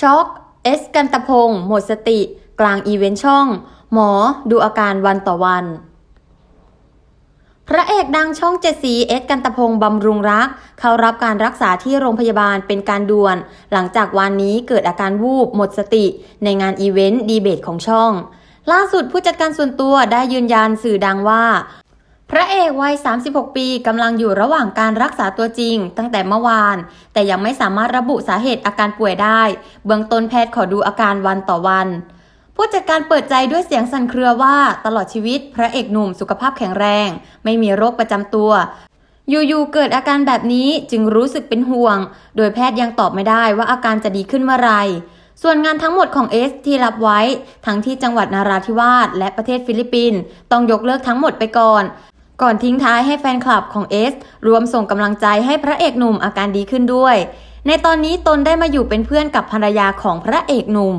ช็อกเอสกันตะพงศ์หมดสติ กลางอีเวนต์ช่อง หมอดูอาการวันต่อวัน พระเอกดังช่องเจ็ดสีเอสกันตะพงศ์บำรุงรัก เข้ารับการรักษาที่โรงพยาบาลเป็นการด่วน หลังจากวันนี้เกิดอาการวูบหมดสติ ในงานอีเวนต์ดีเบตของช่อง ล่าสุดผู้จัดการส่วนตัวได้ยืนยันสื่อดังว่า พระเอกวัย 36 ปีกำลังอยู่ระหว่างการรักษาตัวจริง ตั้งแต่เมื่อวาน แต่ยังไม่สามารถระบุสาเหตุอาการป่วยได้ เบื้องต้นแพทย์ขอดูอาการวันต่อวัน ผู้จัดการเปิดใจด้วยเสียงสั่นเครือว่าตลอดชีวิต พระเอกหนุ่มสุขภาพแข็งแรง ไม่มีโรคประจำตัว อยู่ๆเกิดอาการแบบนี้จึงรู้สึกเป็นห่วง โดยแพทย์ยังตอบไม่ได้ว่าอาการจะดีขึ้นเมื่อไหร่ส่วนงานทั้งหมดของเอสที่รับไว้ ทั้งที่จังหวัดนาราธิวาสและประเทศฟิลิปปินส์ต้องยกเลิกทั้งหมดไปก่อน ก่อนทิ้งท้ายให้แฟนคลับของเอสรวมส่งกำลังใจให้พระเอกหนุ่มอาการดีขึ้นด้วย ในตอนนี้ตนได้มาอยู่เป็นเพื่อนกับภรรยาของพระเอกหนุ่ม